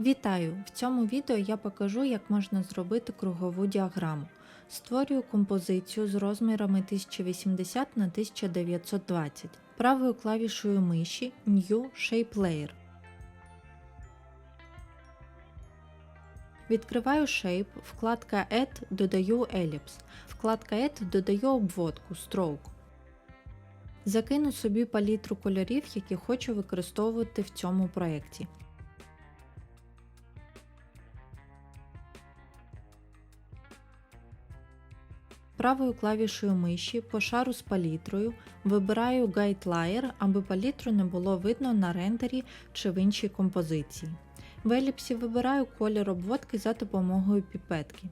Вітаю! В цьому відео я покажу, як можна зробити кругову діаграму. Створюю композицію з розмірами 1080 на 1920. Правою клавішою миші New Shape Layer. Відкриваю Shape, вкладка Add додаю Ellipse. Вкладка Add додаю обводку Stroke. Закину собі палітру кольорів, які хочу використовувати в цьому проєкті. Правою клавішою миші по шару з палітрою вибираю Guide Layer, аби палітру не було видно на рендері чи в іншій композиції. В еліпсі вибираю колір обводки за допомогою піпетки.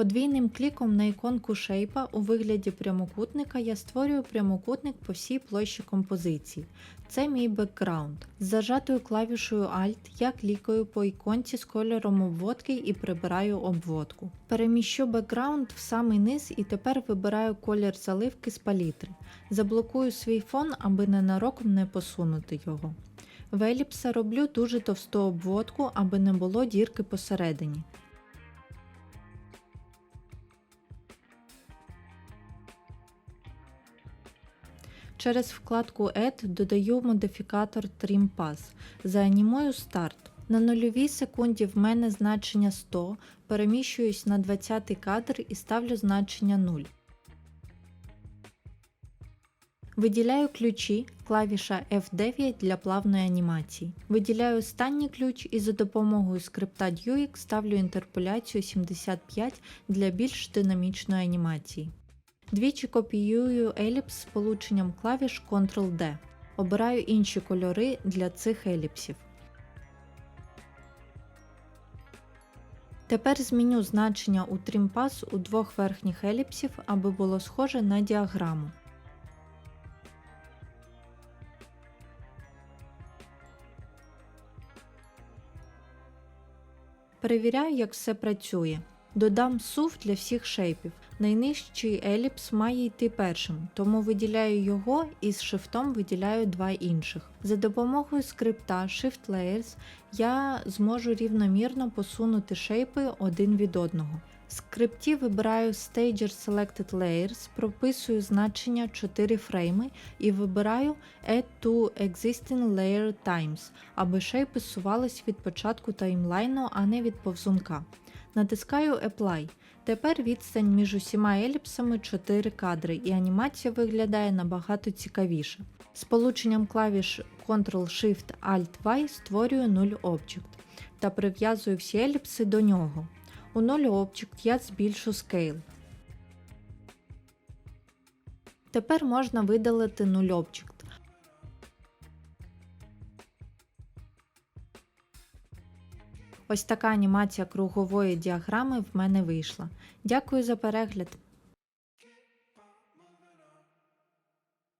Подвійним кліком на іконку шейпа у вигляді прямокутника я створюю прямокутник по всій площі композиції. Це мій бекграунд. З зажатою клавішою Alt я клікаю по іконці з кольором обводки і прибираю обводку. Переміщу бекграунд в самий низ і тепер вибираю колір заливки з палітри. Заблокую свій фон, аби ненароком не посунути його. В еліпса роблю дуже товсту обводку, аби не було дірки посередині. Через вкладку Add додаю модифікатор Trim Pass. Заанімую старт. На нульовій секунді в мене значення 100, переміщуюсь на 20 кадр і ставлю значення 0. Виділяю ключі, клавіша F9 для плавної анімації. Виділяю останній ключ і за допомогою скрипта Duix ставлю інтерполяцію 75 для більш динамічної анімації. Двічі копіюю еліпс з полученням клавіш Ctrl-D. Обираю інші кольори для цих еліпсів. Тепер зміню значення у TrimPass у двох верхніх еліпсів, аби було схоже на діаграму. Перевіряю, як все працює. Додам сув для всіх шейпів. Найнижчий еліпс має йти першим, тому виділяю його і з шифтом виділяю два інших. За допомогою скрипта Shift Layers я зможу рівномірно посунути шейпи один від одного. В скрипті вибираю Stager Selected Layers, прописую значення 4 фрейми і вибираю Add to Existing Layer Times, аби шейпи зсувались від початку таймлайну, а не від повзунка. Натискаю Apply. Тепер відстань між усіма еліпсами 4 кадри, і анімація виглядає набагато цікавіше. З полученням клавіш Ctrl-Shift-Alt-Y створюю 0 Object та прив'язую всі еліпси до нього. У 0 Object я збільшу Scale. Тепер можна видалити 0 Object. Ось така анімація кругової діаграми в мене вийшла. Дякую за перегляд!